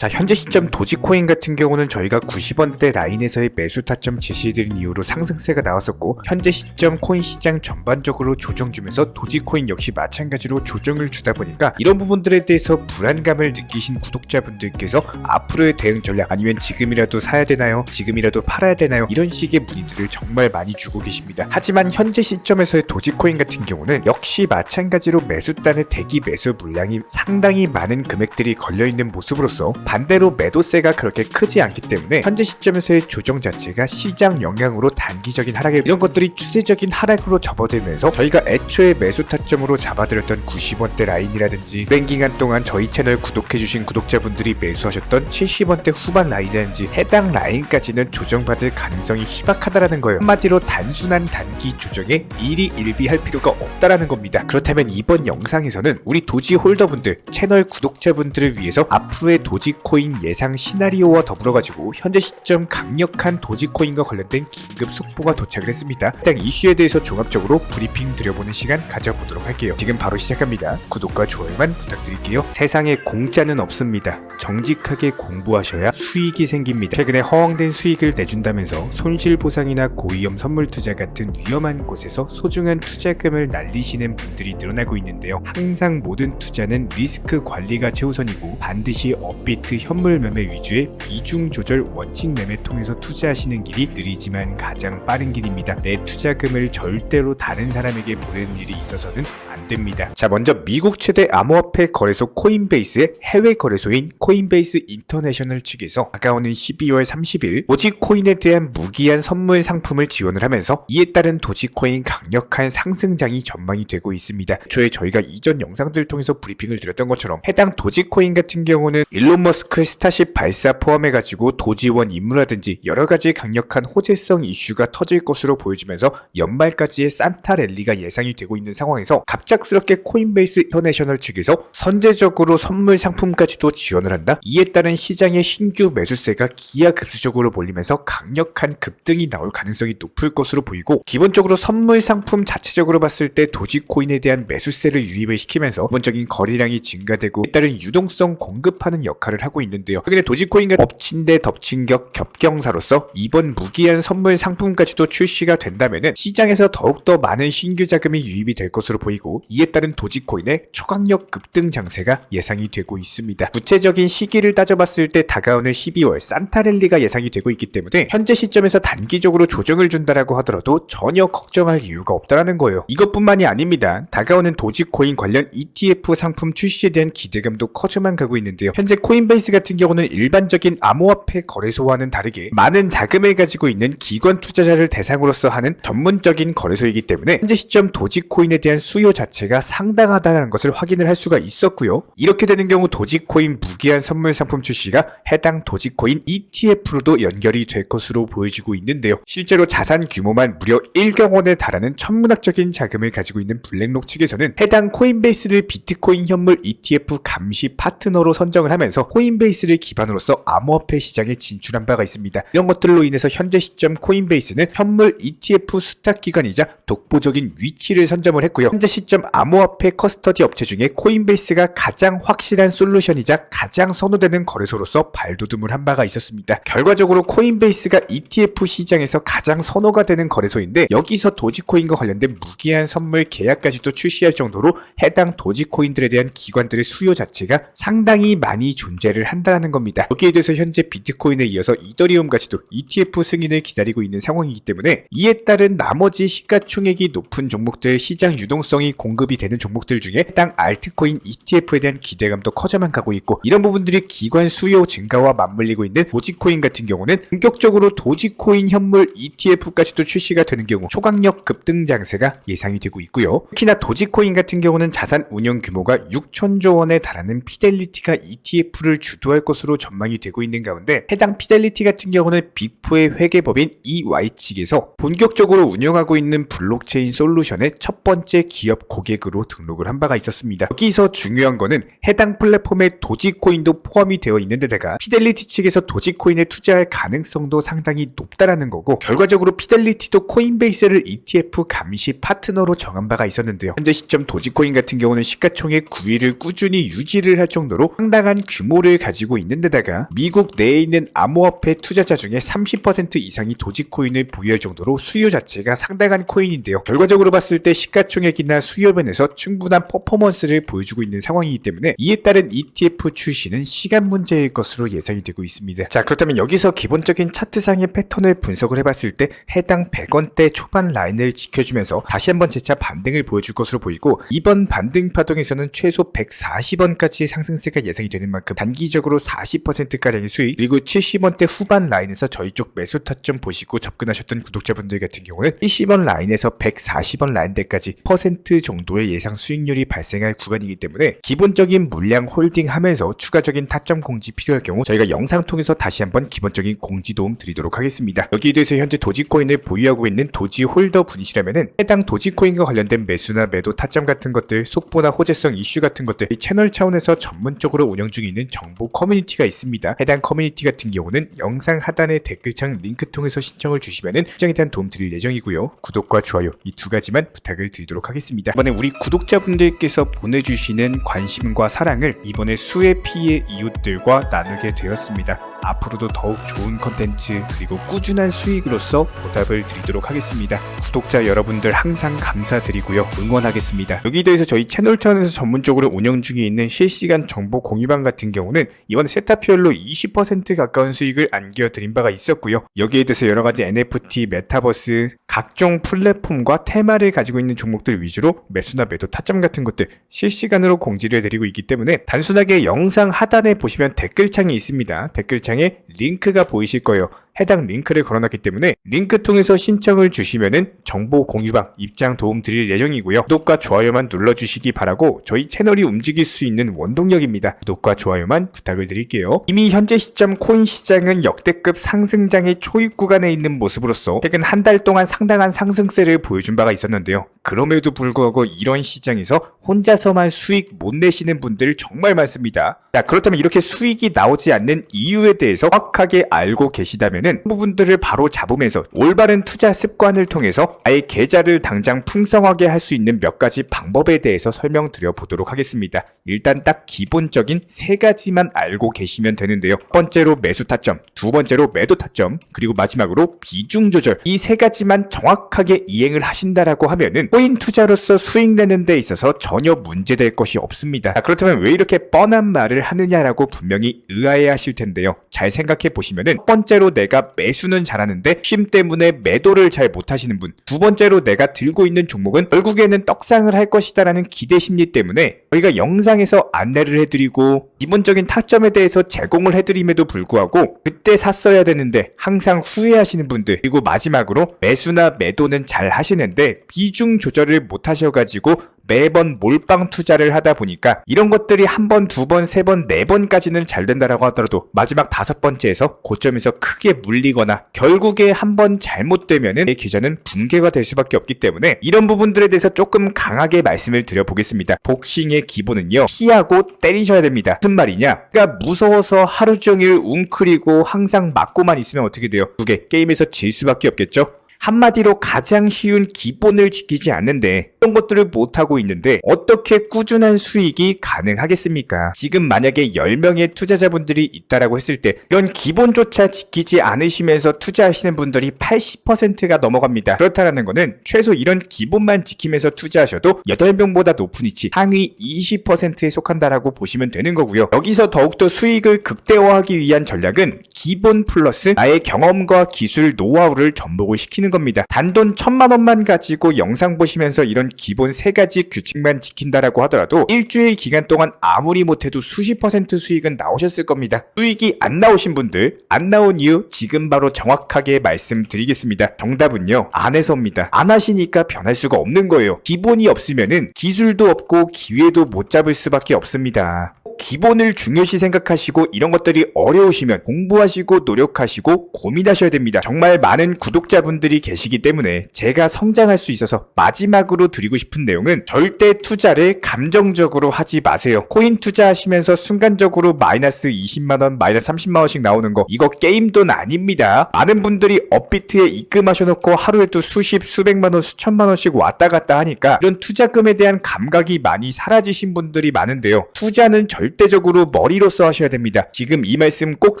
자 현재 시점 도지코인 같은 경우는 저희가 90원대 라인에서의 매수 타점 제시해드린 이후로 상승세가 나왔었고 현재 시점 코인 시장 전반적으로 조정 주면서 도지코인 역시 마찬가지로 조정을 주다 보니까 이런 부분들에 대해서 불안감을 느끼신 구독자분들께서 앞으로의 대응 전략 아니면 지금이라도 사야 되나요? 지금이라도 팔아야 되나요? 이런 식의 문의들을 정말 많이 주고 계십니다. 하지만 현재 시점에서의 도지코인 같은 경우는 역시 마찬가지로 매수단의 대기 매수 물량이 상당히 많은 금액들이 걸려있는 모습으로서 반대로 매도세가 그렇게 크지 않기 때문에 현재 시점에서의 조정 자체가 시장 영향으로 단기적인 하락에 이런 것들이 추세적인 하락으로 접어들면서 저희가 애초에 매수 타점으로 잡아드렸던 90원대 라인이라든지 오랜 기간 동안 저희 채널 구독해주신 구독자분들이 매수하셨던 70원대 후반 라인이라든지 해당 라인까지는 조정받을 가능성이 희박하다라는 거예요. 한마디로 단순한 단기 조정에 일희일비할 필요가 없다라는 겁니다. 그렇다면 이번 영상에서는 우리 도지 홀더분들, 채널 구독자분들을 위해서 앞으로의 도지 코인 예상 시나리오와 더불어 가지고 현재 시점 강력한 도지코인과 관련된 긴급 속보가 도착을 했습니다. 일단 이슈에 대해서 종합적으로 브리핑 드려보는 시간 가져보도록 할게요. 지금 바로 시작합니다. 구독과 좋아요만 부탁드릴게요. 세상에 공짜는 없습니다. 정직하게 공부하셔야 수익이 생깁니다. 최근에 허황된 수익을 내준다면서 손실보상이나 고위험 선물 투자 같은 위험한 곳에서 소중한 투자금을 날리시는 분들이 늘어나고 있는데요. 항상 모든 투자는 리스크 관리가 최우선이고 반드시 업비트 현물 매매 위주의 비중 조절 원칙 매매 통해서 투자하시는 길이 느리지만 가장 빠른 길입니다. 내 투자금을 절대로 다른 사람에게 보내는 일이 있어서는 안 됩니다. 자, 먼저 미국 최대 암호화폐 거래소 코인베이스의 해외 거래소인 코인베이스 인터내셔널 측에서 다가오는 12월 30일 도지코인에 대한 무기한 선물 상품을 지원을 하면서 이에 따른 도지코인 강력한 상승장이 전망이 되고 있습니다. 초에 저희가 이전 영상들을 통해서 브리핑을 드렸던 것처럼 해당 도지코인 같은 경우는 일론 머스 크 스타쉽 발사 포함해가지고 도지원 임무라든지 여러 가지 강력한 호재성 이슈가 터질 것으로 보여지면서 연말까지의 산타 랠리가 예상이 되고 있는 상황에서 갑작스럽게 코인베이스 인터내셔널 측에서 선제적으로 선물 상품까지도 지원을 한다. 이에 따른 시장의 신규 매수세가 기하급수적으로 몰리면서 강력한 급등이 나올 가능성이 높을 것으로 보이고 기본적으로 선물 상품 자체적으로 봤을 때 도지코인에 대한 매수세를 유입을 시키면서 기본적인 거래량이 증가되고 이에 따른 유동성 공급하는 역할을 하고 있는데요. 최근에 도지코인과 덮친 데 덮친 격 겹경사로서 이번 무기한 선물 상품까지도 출시가 된다면은 시장에서 더욱더 많은 신규 자금이 유입이 될 것으로 보이고 이에 따른 도지코인의 초강력 급등 장세가 예상이 되고 있습니다. 구체적인 시기를 따져봤을 때 다가오는 12월 산타랠리가 예상이 되고 있기 때문에 현재 시점에서 단기적으로 조정을 준다라고 하더라도 전혀 걱정할 이유가 없다라는 거예요. 이것뿐만이 아닙니다. 다가오는 도지코인 관련 ETF 상품 출시에 대한 기대감도 커져만 가고 있는데요. 현재 코인 베이스 같은 경우는 일반적인 암호화폐 거래소와는 다르게 많은 자금을 가지고 있는 기관 투자자를 대상으로서 하는 전문적인 거래소이기 때문에 현재 시점 도지코인에 대한 수요 자체가 상당하다는 것을 확인을 할 수가 있었고요. 이렇게 되는 경우 도지코인 무기한 선물 상품 출시가 해당 도지코인 ETF로도 연결이 될 것으로 보여지고 있는데요. 실제로 자산 규모만 무려 1경 원에 달하는 천문학적인 자금을 가지고 있는 블랙록 측에서는 해당 코인베이스를 비트코인 현물 ETF 감시 파트너로 선정을 하면서 코인베이스를 기반으로서 암호화폐 시장에 진출한 바가 있습니다. 이런 것들로 인해서 현재 시점 코인베이스는 현물 ETF 수탁 기관이자 독보적인 위치를 선점을 했고요. 현재 시점 암호화폐 커스터디 업체 중에 코인베이스가 가장 확실한 솔루션이자 가장 선호되는 거래소로서 발돋움을 한 바가 있었습니다. 결과적으로 코인베이스가 ETF 시장에서 가장 선호가 되는 거래소인데 여기서 도지코인과 관련된 무기한 선물 계약까지도 출시할 정도로 해당 도지코인들에 대한 기관들의 수요 자체가 상당히 많이 존재 를 한다는 겁니다. 여기에 대해서 현재 비트코인에 이어서 이더리움까지도 ETF 승인을 기다리고 있는 상황이기 때문에 이에 따른 나머지 시가총액이 높은 종목들 시장 유동성이 공급이 되는 종목들 중에 해당 알트코인 ETF에 대한 기대감도 커져만 가고 있고 이런 부분들이 기관 수요 증가와 맞물리고 있는 도지코인 같은 경우는 본격적으로 도지코인 현물 ETF까지도 출시가 되는 경우 초강력 급등 장세가 예상이 되고 있고요. 특히나 도지코인 같은 경우는 자산 운용 규모가 6천조 원에 달하는 피델리티가 ETF를 주도할 것으로 전망이 되고 있는 가운데 해당 피델리티 같은 경우는 빅포의 회계법인 EY 측에서 본격적으로 운영하고 있는 블록체인 솔루션의 첫 번째 기업 고객으로 등록을 한 바가 있었습니다. 여기서 중요한 거는 해당 플랫폼에 도지코인도 포함이 되어 있는 데다가 피델리티 측에서 도지코인에 투자할 가능성도 상당히 높다라는 거고 결과적으로 피델리티도 코인베이스를 ETF 감시 파트너로 정한 바가 있었는데요. 현재 시점 도지코인 같은 경우는 시가총액 9위를 꾸준히 유지를 할 정도로 상당한 규모를 여유를 가지고 있는 데다가 미국 내에 있는 암호화폐 투자자 중에 30% 이상이 도지코인을 보유할 정도로 수요 자체가 상당한 코인인데요. 결과적으로 봤을 때 시가총액이나 수요 면에서 충분한 퍼포먼스를 보여주고 있는 상황이기 때문에 이에 따른 ETF 출시는 시간 문제일 것으로 예상이 되고 있습니다. 자 그렇다면 여기서 기본적인 차트상의 패턴을 분석을 해봤을 때 해당 100원대 초반 라인을 지켜주면서 다시 한번 재차 반등을 보여줄 것으로 보이고 이번 반등 파동에서는 최소 140원까지의 상승세가 예상이 되는 만큼 단기 적으로 40%가량의 수익 그리고 70원대 후반 라인에서 저희 쪽 매수 타점 보시고 접근하셨던 구독자분들 같은 경우는 70원 라인에서 140원 라인대까지 퍼센트 정도의 예상 수익률이 발생할 구간이기 때문에 기본적인 물량 홀딩하면서 추가적인 타점 공지 필요할 경우 저희가 영상 통해서 다시 한번 기본적인 공지 도움 드리도록 하겠습니다. 여기에 대해서 현재 도지코인을 보유하고 있는 도지 홀더 분이시라면은 해당 도지코인과 관련된 매수나 매도 타점 같은 것들, 속보나 호재성 이슈 같은 것들 이 채널 차원에서 전문적으로 운영 중에 있는 정보 커뮤니티가 있습니다. 해당 커뮤니티 같은 경우는 영상 하단의 댓글창 링크 통해서 신청을 주시면은 시장에 대한 도움 드릴 예정이고요. 구독과 좋아요 이 두 가지만 부탁을 드리도록 하겠습니다. 이번에 우리 구독자분들께서 보내주시는 관심과 사랑을 이번에 수혜 피해 이웃들과 나누게 되었습니다. 앞으로도 더욱 좋은 컨텐츠 그리고 꾸준한 수익으로서 보답을 드리도록 하겠습니다. 구독자 여러분들 항상 감사드리고요. 응원하겠습니다. 여기에 대해서 저희 채널 차원에서 전문적으로 운영 중에 있는 실시간 정보 공유방 같은 경우는 이번에 세타피얼로 20% 가까운 수익을 안겨드린 바가 있었고요. 여기에 대해서 여러 가지 NFT, 메타버스, 각종 플랫폼과 테마를 가지고 있는 종목들 위주로 매수나 매도 타점 같은 것들 실시간으로 공지를 해드리고 있기 때문에 단순하게 영상 하단에 보시면 댓글창이 있습니다. 댓글창 에 링크가 보이실 거예요. 해당 링크를 걸어놨기 때문에 링크 통해서 신청을 주시면은 정보 공유방 입장 도움 드릴 예정이고요. 구독과 좋아요만 눌러주시기 바라고 저희 채널이 움직일 수 있는 원동력입니다. 구독과 좋아요만 부탁을 드릴게요. 이미 현재 시점 코인 시장은 역대급 상승장의 초입 구간에 있는 모습으로서 최근 한 달 동안 상당한 상승세를 보여준 바가 있었는데요. 그럼에도 불구하고 이런 시장에서 혼자서만 수익 못 내시는 분들 정말 많습니다. 자, 그렇다면 이렇게 수익이 나오지 않는 이유에 대해서 정확하게 알고 계시다면은 부분들을 바로 잡으면서 올바른 투자 습관을 통해서 아예 계좌를 당장 풍성하게 할 수 있는 몇 가지 방법에 대해서 설명드려 보도록 하겠습니다. 일단 딱 기본적인 세 가지만 알고 계시면 되는데요. 첫 번째로 매수 타점, 두 번째로 매도 타점, 그리고 마지막으로 비중 조절. 이 세 가지만 정확하게 이행을 하신다라고 하면은 코인 투자로서 수익 내는 데 있어서 전혀 문제될 것이 없습니다. 자, 그렇다면 왜 이렇게 뻔한 말을 하느냐라고 분명히 의아해 하실 텐데요. 잘 생각해 보시면은 첫 번째로 내가 매수는 잘하는데 쉼 때문에 매도를 잘 못하시는 분. 두 번째로 내가 들고 있는 종목은 결국에는 떡상을 할 것이다라는 기대 심리 때문에 저희가 영상에서 안내를 해드리고 기본적인 타점에 대해서 제공을 해드림에도 불구하고 그때 샀어야 되는데 항상 후회하시는 분들 그리고 마지막으로 매수나 매도는 잘 하시는데 비중 조절을 못 하셔가지고 매번 몰빵 투자를 하다 보니까 이런 것들이 한 번, 두 번, 세 번, 네 번까지는 잘 된다라고 하더라도 마지막 다섯 번째에서 고점에서 크게 물리거나 결국에 한 번 잘못되면은 내 계좌는 붕괴가 될 수밖에 없기 때문에 이런 부분들에 대해서 조금 강하게 말씀을 드려보겠습니다. 복싱의 기본은요 피하고 때리셔야 됩니다. 무슨 말이냐? 그러니까 무서워서 하루 종일 웅크리고 항상 맞고만 있으면 어떻게 돼요? 두개 게임에서 질 수밖에 없겠죠? 한마디로 가장 쉬운 기본을 지키지 않는데 이런 것들을 못하고 있는데 어떻게 꾸준한 수익이 가능하겠습니까? 지금 만약에 10명의 투자자분들이 있다라고 했을 때 이런 기본조차 지키지 않으시면서 투자하시는 분들이 80%가 넘어갑니다. 그렇다라는 거는 최소 이런 기본만 지키면서 투자하셔도 8명보다 높은 위치 상위 20%에 속한다라고 보시면 되는 거고요. 여기서 더욱더 수익을 극대화하기 위한 전략은 기본 플러스 나의 경험과 기술 노하우를 접목을 시키는 겁니다. 단돈 천만 원만 가지고 영상 보시면서 이런 기본 세 가지 규칙만 지킨다라고 하더라도 일주일 기간 동안 아무리 못해도 수십 퍼센트 수익은 나오셨을 겁니다. 수익이 안 나오신 분들, 안 나온 이유 지금 바로 정확하게 말씀드리겠습니다. 정답은요, 안에서입니다. 안 하시니까 변할 수가 없는 거예요. 기본이 없으면은 기술도 없고 기회도 못 잡을 수밖에 없습니다. 기본을 중요시 생각하시고 이런 것들이 어려우시면 공부하시고 노력하시고 고민하셔야 됩니다. 정말 많은 구독자분들이 계시기 때문에 제가 성장할 수 있어서 마지막으로 드리고 싶은 내용은 절대 투자를 감정적으로 하지 마세요. 코인 투자하시면서 순간적으로 마이너스 20만원, 마이너스 30만원씩 나오는 거 이거 게임 돈 아닙니다. 많은 분들이 업비트에 입금하셔놓고 하루에도 수십, 수백만원, 수천만원씩 왔다 갔다 하니까 이런 투자금에 대한 감각이 많이 사라지신 분들이 많은데요. 투자는 절대 절대적으로 머리로써 하셔야 됩니다. 지금 이 말씀 꼭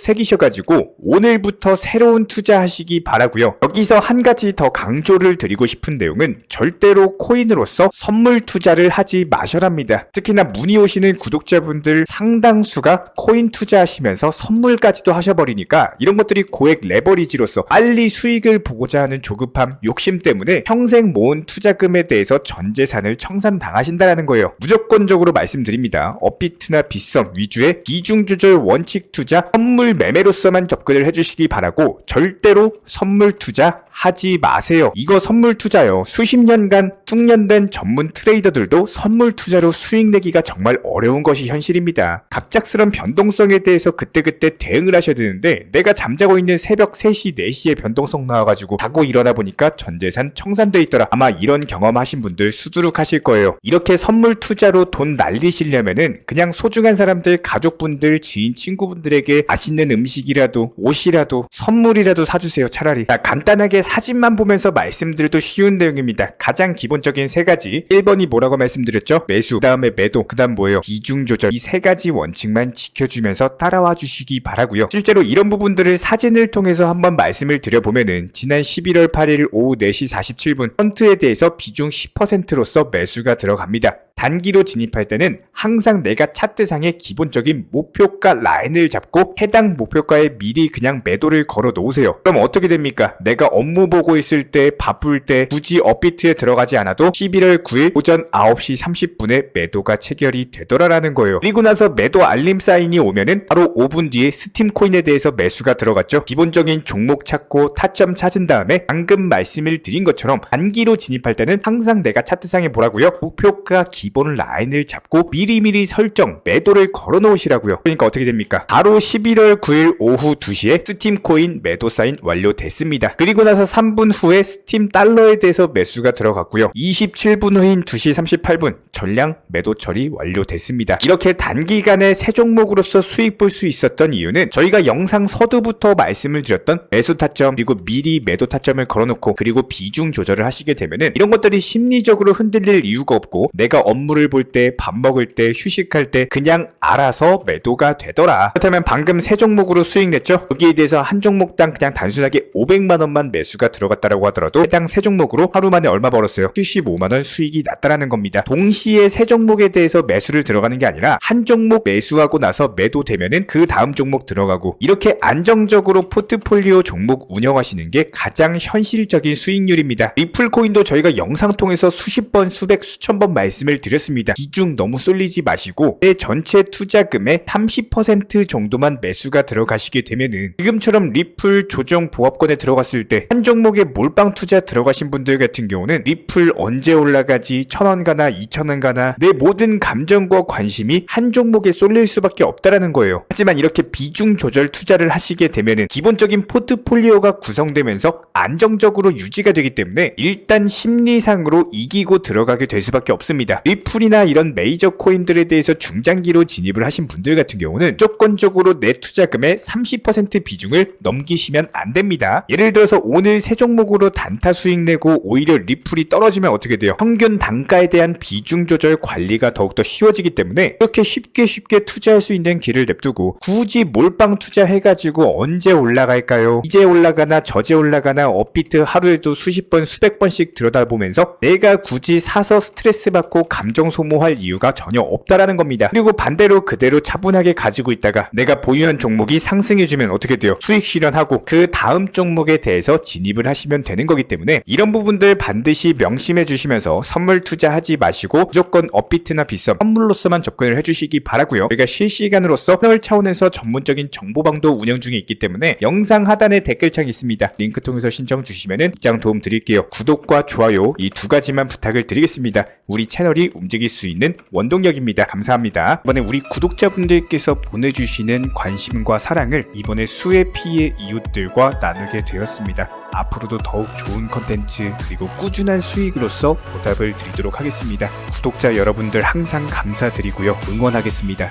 새기셔가지고 오늘부터 새로운 투자하시기 바라고요. 여기서 한 가지 더 강조를 드리고 싶은 내용은 절대로 코인으로서 선물 투자를 하지 마셔랍니다. 특히나 문의 오시는 구독자분들 상당수가 코인 투자하시면서 선물까지도 하셔버리니까 이런 것들이 고액 레버리지로서 빨리 수익을 보고자 하는 조급함, 욕심 때문에 평생 모은 투자금에 대해서 전 재산을 청산당하신다는 거예요. 무조건적으로 말씀드립니다. 업비트나 빗썸 위주의 비중 조절 원칙 투자, 선물 매매로서만 접근을 해주시기 바라고 절대로 선물 투자 하지 마세요. 이거 선물 투자요. 수십 년간 숙련된 전문 트레이더들도 선물 투자로 수익 내기가 정말 어려운 것이 현실입니다. 갑작스런 변동성에 대해서 그때그때 대응을 하셔야 되는데 내가 잠자고 있는 새벽 3시, 4시에 변동성 나와가지고 자고 일어나 보니까 전 재산 청산돼 있더라. 아마 이런 경험하신 분들 수두룩 하실 거예요. 이렇게 선물 투자로 돈 날리시려면은 그냥 소중 한 사람들, 가족분들, 지인, 친구분들에게 맛있는 음식이라도 옷이라도 선물이라도 사주세요. 차라리. 자, 간단하게 사진만 보면서 말씀드려도 쉬운 내용입니다. 가장 기본적인 세 가지. 1번이 뭐라고 말씀드렸죠? 매수, 그 다음에 매도, 그 다음 뭐예요? 비중 조절. 이 세 가지 원칙만 지켜주면서 따라와 주시기 바라고요. 실제로 이런 부분들을 사진을 통해서 한번 말씀을 드려보면은 지난 11월 8일 오후 4시 47분 펀트에 대해서 비중 10%로서 매수가 들어갑니다. 단기로 진입할 때는 항상 내가 차트상의 기본적인 목표가 라인을 잡고 해당 목표가에 미리 그냥 매도를 걸어 놓으세요. 그럼 어떻게 됩니까? 내가 업무 보고 있을 때 바쁠 때 굳이 업비트에 들어가지 않아도 11월 9일 오전 9시 30분에 매도가 체결이 되더라라는 거예요. 그리고 나서 매도 알림 사인이 오면은 바로 5분 뒤에 스팀 코인에 대해서 매수가 들어갔죠. 기본적인 종목 찾고 타점 찾은 다음에 방금 말씀을 드린 것처럼 단기로 진입할 때는 항상 내가 차트상에 뭐라고요? 목표가 기본 라인을 잡고 미리미리 설정 매도를 걸어 놓으시라고요. 그러니까 어떻게 됩니까? 바로 11월 9일 오후 2시에 스팀 코인 매도 사인 완료됐습니다. 그리고 나서 3분 후에 스팀 달러에 대해서 매수가 들어갔고요. 27분 후인 2시 38분 전량 매도 처리 완료됐습니다. 이렇게 단기간에 세 종목으로서 수익 볼 수 있었던 이유는 저희가 영상 서두부터 말씀을 드렸던 매수 타점 그리고 미리 매도 타점을 걸어놓고 그리고 비중 조절을 하시게 되면은 이런 것들이 심리적으로 흔들릴 이유가 없고 내가 업무 를 볼 때 밥 먹을 때 휴식할 때 그냥 알아서 매도가 되더라. 그렇다면 방금 세 종목으로 수익 냈죠? 여기에 대해서 한 종목당 그냥 단순하게 500만 원만 매수가 들어갔다라고 하더라도 해당 세 종목으로 하루 만에 얼마 벌었어요? 75만 원 수익이 났다라는 겁니다. 동시에 세 종목에 대해서 매수를 들어가는 게 아니라 한 종목 매수하고 나서 매도되면은 그 다음 종목 들어가고 이렇게 안정적으로 포트폴리오 종목 운영하시는 게 가장 현실적인 수익률입니다. 리플 코인도 저희가 영상 통해서 수십 번, 수백, 수천 번 말씀을 드렸습니다. 비중 너무 쏠리지 마시고 내 전체 투자금의 30% 정도만 매수가 들어가시게 되면은 지금처럼 리플 조정 보합권에 들어갔을 때 한 종목에 몰빵 투자 들어가신 분들 같은 경우는 리플 언제 올라가지 천원 가나 이천 원 가나 내 모든 감정과 관심이 한 종목에 쏠릴 수밖에 없다라는 거예요. 하지만 이렇게 비중 조절 투자를 하시게 되면은 기본적인 포트폴리오가 구성되면서 안정적으로 유지가 되기 때문에 일단 심리상으로 이기고 들어가게 될 수밖에 없습니다. 리플이나 이런 메이저 코인들에 대해서 중장기로 진입을 하신 분들 같은 경우는 조건적으로 내 투자금의 30% 비중을 넘기시면 안 됩니다. 예를 들어서 오늘 세 종목으로 단타 수익 내고 오히려 리플이 떨어지면 어떻게 돼요? 평균 단가에 대한 비중 조절 관리가 더욱더 쉬워지기 때문에 이렇게 쉽게 쉽게 투자할 수 있는 길을 냅두고 굳이 몰빵 투자해가지고 언제 올라갈까요? 이제 올라가나 저제 올라가나 업비트 하루에도 수십 번 수백 번씩 들여다보면서 내가 굳이 사서 스트레스 받고 감정 소모할 이유가 전혀 없다라는 겁니다. 그리고 반대로 그대로 차분하게 가지고 있다가 내가 보유한 종목이 상승해주면 어떻게 돼요? 수익 실현하고 그 다음 종목에 대해서 진입을 하시면 되는 거기 때문에 이런 부분들 반드시 명심해 주시면서 선물 투자하지 마시고 무조건 업비트나 비썸 선물로서만 접근을 해주시기 바라고요. 저희가 실시간으로서 채널 차원에서 전문적인 정보방도 운영 중에 있기 때문에 영상 하단에 댓글창 있습니다. 링크 통해서 신청 주시면은 입장 도움 드릴게요. 구독과 좋아요 이 두 가지만 부탁을 드리겠습니다. 우리 채널이 움직일 수 있는 원동력입니다. 감사합니다. 이번에 우리 구독자분들께서 보내주시는 관심과 사랑을 이번에 수혜 피해 이웃들과 나누게 되었습니다. 앞으로도 더욱 좋은 컨텐츠 그리고 꾸준한 수익으로서 보답을 드리도록 하겠습니다. 구독자 여러분들 항상 감사드리고요. 응원하겠습니다.